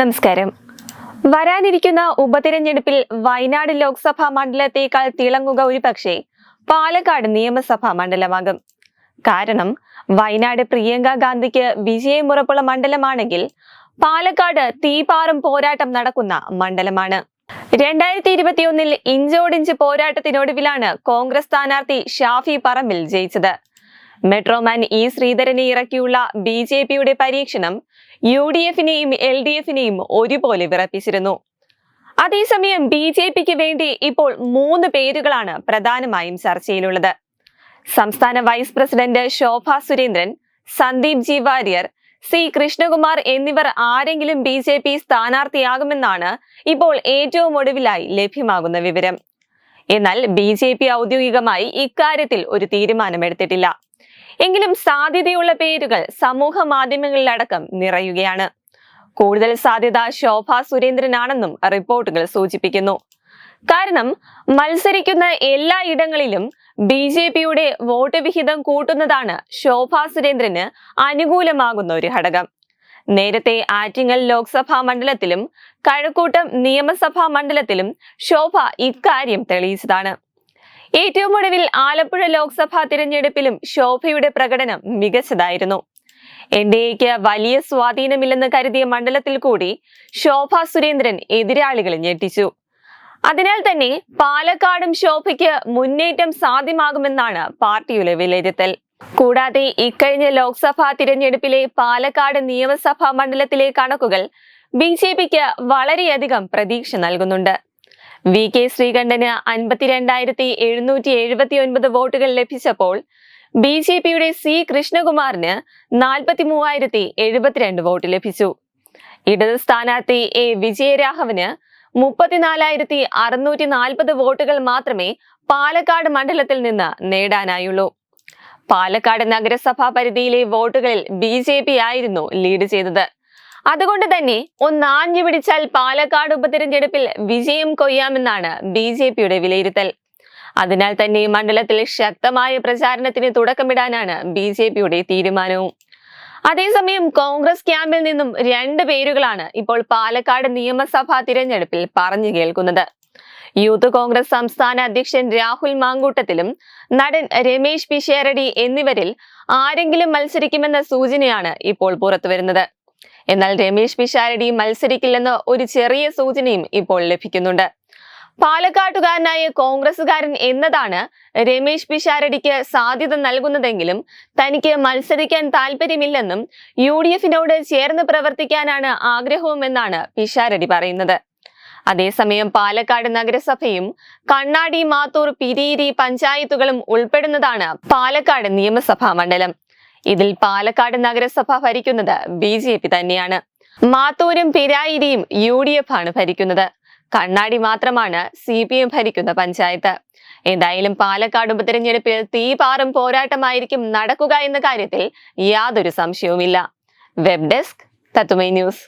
നമസ്കാരം. വരാനിരിക്കുന്ന ഉപതിരഞ്ഞെടുപ്പിൽ വയനാട് ലോക്സഭാ മണ്ഡലത്തേക്കാൾ തിളങ്ങുക ഒരുപക്ഷെ പാലക്കാട് നിയമസഭാ മണ്ഡലമാകും. കാരണം വയനാട് പ്രിയങ്ക ഗാന്ധിക്ക് വിജയമുറപ്പുള്ള മണ്ഡലമാണെങ്കിൽ പാലക്കാട് തീപാറും പോരാട്ടം നടക്കുന്ന മണ്ഡലമാണ്. രണ്ടായിരത്തി ഇരുപത്തിയൊന്നിൽ ഇഞ്ചോടിഞ്ച് പോരാട്ടത്തിനൊടുവിലാണ് കോൺഗ്രസ് സ്ഥാനാർത്ഥി ഷാഫി പറമ്പിൽ ജയിച്ചത്. മെട്രോമാൻ ഇ ശ്രീധരനെ ഇറക്കിയുള്ള ബി ജെ പിയുടെ പരീക്ഷണം യു ഡി എഫിനെയും എൽ ഡി എഫിനെയും ഒരുപോലെ വിറപ്പിച്ചിരുന്നു. അതേസമയം ബി ജെ പിക്ക് വേണ്ടി ഇപ്പോൾ മൂന്ന് പേരുകളാണ് പ്രധാനമായും ചർച്ചയിലുള്ളത് സംസ്ഥാന vice president Shobha Surendran Sandeep G Warrier C Krishnakumar എന്നിവർ ആരെങ്കിലും ബി ജെ പി സ്ഥാനാർത്ഥിയാകുമെന്നാണ് ഇപ്പോൾ ഏറ്റവും ഒടുവിലായി ലഭ്യമാകുന്ന വിവരം. എന്നാൽ ബി ഔദ്യോഗികമായി ഇക്കാര്യത്തിൽ ഒരു തീരുമാനമെടുത്തിട്ടില്ല. എങ്കിലും സാധ്യതയുള്ള പേരുകൾ സമൂഹ മാധ്യമങ്ങളിലടക്കം നിറയുകയാണ്. കൂടുതൽ സാധ്യത ശോഭ സുരേന്ദ്രനാണെന്നും റിപ്പോർട്ടുകൾ സൂചിപ്പിക്കുന്നു. കാരണം മത്സരിക്കുന്ന എല്ലാ ഇടങ്ങളിലും ബി ജെ പിയുടെ വോട്ട് വിഹിതം കൂട്ടുന്നതാണ് ശോഭ സുരേന്ദ്രന് അനുകൂലമാകുന്ന ഒരു ഘടകം. നേരത്തെ ആറ്റിങ്ങൽ ലോക്സഭാ മണ്ഡലത്തിലും കഴക്കൂട്ടം നിയമസഭാ മണ്ഡലത്തിലും ശോഭ ഇക്കാര്യം തെളിയിച്ചതാണ്. ഏറ്റവും ഒടുവിൽ ആലപ്പുഴ ലോക്സഭാ തിരഞ്ഞെടുപ്പിലും ശോഭയുടെ പ്രകടനം മികച്ചതായിരുന്നു. എൻ ഡി എക്ക് വലിയ സ്വാധീനമില്ലെന്ന് കരുതിയ മണ്ഡലത്തിൽ കൂടി ശോഭ സുരേന്ദ്രൻ എതിരാളികളെ ഞെട്ടിച്ചു. അതിനാൽ തന്നെ പാലക്കാടും ശോഭയ്ക്ക് മുന്നേറ്റം സാധ്യമാകുമെന്നാണ് പാർട്ടിയുടെ വിലയിരുത്തൽ. കൂടാതെ ഇക്കഴിഞ്ഞ ലോക്സഭാ തിരഞ്ഞെടുപ്പിലെ പാലക്കാട് നിയമസഭാ മണ്ഡലത്തിലെ കണക്കുകൾ ബി ജെ പിക്ക് വളരെയധികം പ്രതീക്ഷ നൽകുന്നുണ്ട്. വി കെ ശ്രീകണ്ഠന് അൻപത്തിരണ്ടായിരത്തി എഴുന്നൂറ്റി എഴുപത്തി ഒൻപത് വോട്ടുകൾ ലഭിച്ചപ്പോൾ ബി ജെ പിയുടെ സി കൃഷ്ണകുമാറിന് നാൽപ്പത്തി മൂവായിരത്തി എഴുപത്തിരണ്ട് വോട്ട് ലഭിച്ചു. ഇടത് സ്ഥാനാർത്ഥി എ വിജയരാഘവന് മുപ്പത്തിനാലായിരത്തി അറുന്നൂറ്റി നാൽപ്പത് വോട്ടുകൾ മാത്രമേ പാലക്കാട് മണ്ഡലത്തിൽ നിന്ന് നേടാനായുള്ളൂ. പാലക്കാട് നഗരസഭാ പരിധിയിലെ വോട്ടുകളിൽ ബി ജെ പി ആയിരുന്നു ലീഡ് ചെയ്തത്. അതുകൊണ്ട് തന്നെ ഒന്നാഞ്ഞു പിടിച്ചാൽ പാലക്കാട് ഉപതെരഞ്ഞെടുപ്പിൽ വിജയം കൊയ്യാമെന്നാണ് ബി ജെ പിയുടെ വിലയിരുത്തൽ. അതിനാൽ തന്നെ മണ്ഡലത്തിൽ ശക്തമായ പ്രചാരണത്തിന് തുടക്കമിടാനാണ് ബി ജെ പിയുടെ തീരുമാനവും. അതേസമയം കോൺഗ്രസ് ക്യാമ്പിൽ നിന്നും രണ്ട് പേരുകളാണ് ഇപ്പോൾ പാലക്കാട് നിയമസഭാ തിരഞ്ഞെടുപ്പിൽ പറഞ്ഞു കേൾക്കുന്നത്. യൂത്ത് കോൺഗ്രസ് സംസ്ഥാന അധ്യക്ഷൻ രാഹുൽ മാങ്കൂട്ടത്തിലും നടൻ രമേശ് പിഷേരടി എന്നിവരിൽ ആരെങ്കിലും മത്സരിക്കുമെന്ന സൂചനയാണ് ഇപ്പോൾ പുറത്തുവരുന്നത്. എന്നാൽ രമേശ് പിഷാരടി മത്സരിക്കില്ലെന്ന ഒരു ചെറിയ സൂചനയും ഇപ്പോൾ ലഭിക്കുന്നുണ്ട്. പാലക്കാട്ടുകാരനായ കോൺഗ്രസുകാരൻ എന്നതാണ് രമേശ് പിഷാരടിക്ക് സാധ്യത നൽകുന്നതെങ്കിലും തനിക്ക് മത്സരിക്കാൻ താല്പര്യമില്ലെന്നും യു ഡി എഫിനോട് ചേർന്ന് പ്രവർത്തിക്കാനാണ് ആഗ്രഹവുമെന്നാണ് പിഷാരടി പറയുന്നത്. അതേസമയം പാലക്കാട് നഗരസഭയും കണ്ണാടി മാത്തൂർ പിരിയിരി പഞ്ചായത്തുകളും ഉൾപ്പെടുന്നതാണ് പാലക്കാട് നിയമസഭാ മണ്ഡലം. ഇതിൽ പാലക്കാട് നഗരസഭ ഭരിക്കുന്നത് ബി ജെ പി തന്നെയാണ്. മാത്തൂരും പിരായിരിയും യു ഡി എഫ് ആണ് ഭരിക്കുന്നത്. കണ്ണാടി മാത്രമാണ് സി പി എം ഭരിക്കുന്ന പഞ്ചായത്ത്. എന്തായാലും പാലക്കാട് ഉപതെരഞ്ഞെടുപ്പിൽ തീപാറും പോരാട്ടമായിരിക്കും നടക്കുക എന്ന കാര്യത്തിൽ യാതൊരു സംശയവുമില്ല. വെബ് ഡെസ്ക് തത്തുമൈ ന്യൂസ്.